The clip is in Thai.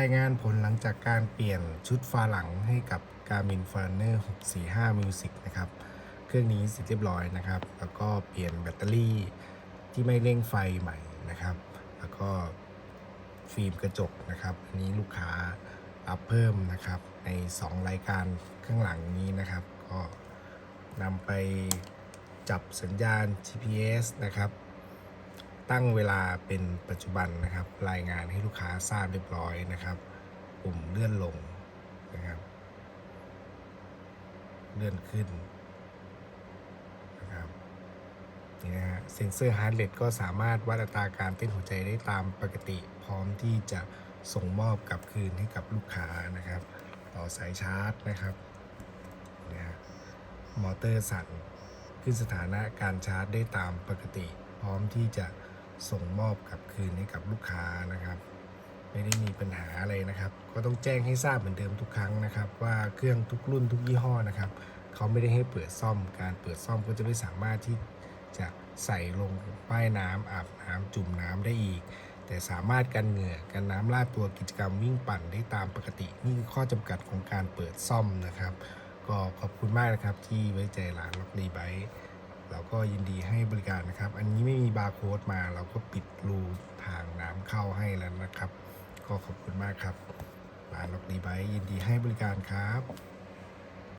รายงานผลหลังจากการเปลี่ยนชุดฟ้าหลังให้กับ Garmin f u n n e r 645 Music นะครับ เครื่องนี้เสร็จเรียบร้อยนะครับ แล้วก็เปลี่ยนแบตเตอรี่ที่ไม่เร่งไฟใหม่นะครับ แล้วก็ฟิล์มกระจกนะครับอันนี้ลูกค้าอัพเพิ่มนะครับ ใน 2 รายการข้างหลังนี้นะครับ ก็นำไปจับสัญญาณ GPS นะครับ ตั้งเวลาเป็นปัจจุบันนะครับ รายงานให้ลูกค้าทราบเรียบร้อยนะครับ ปุ่มเลื่อนลงนะครับ เลื่อนขึ้นนะครับนี่นะฮะเซ็นเซอร์ฮาร์ดเรทก็สามารถวัดอัตราการเต้นหัวใจได้ตามปกติ พร้อมที่จะส่งมอบกลับคืนให้กับลูกค้านะครับ ต่อสายชาร์จนะครับนะฮะมอเตอร์สั่นขึ้นสถานะการชาร์จได้ตามปกติ พร้อมที่จะ ส่งมอบกลับคืนให้กับลูกค้านะครับ ไม่ได้มีปัญหาอะไรนะครับ ก็ต้องแจ้งให้ทราบเหมือนเดิมทุกครั้งนะครับ ว่าเครื่องทุกรุ่นทุกยี่ห้อนะครับเขาไม่ได้ให้เปิดซ่อมการเปิดซ่อมก็จะไม่สามารถที่จะใส่ลงป้ายน้ำอาบน้ำจุ่มน้ำได้อีก แต่สามารถกันเหงื่อกันน้ำลาดตัวกิจกรรมวิ่งปั่นได้ตามปกติ นี่คือข้อจำกัดของการเปิดซ่อมนะครับ ก็ขอบคุณมากนะครับที่ไว้ใจร้านล็อกดีไบ เราก็ยินดีให้บริการนะครับ อันนี้ไม่มีบาร์โค้ดมา เราก็ปิดรูทางน้ำเข้าให้แล้วนะครับ ก็ขอบคุณมากครับร้านล็อกดีไบยินดีให้บริการครับ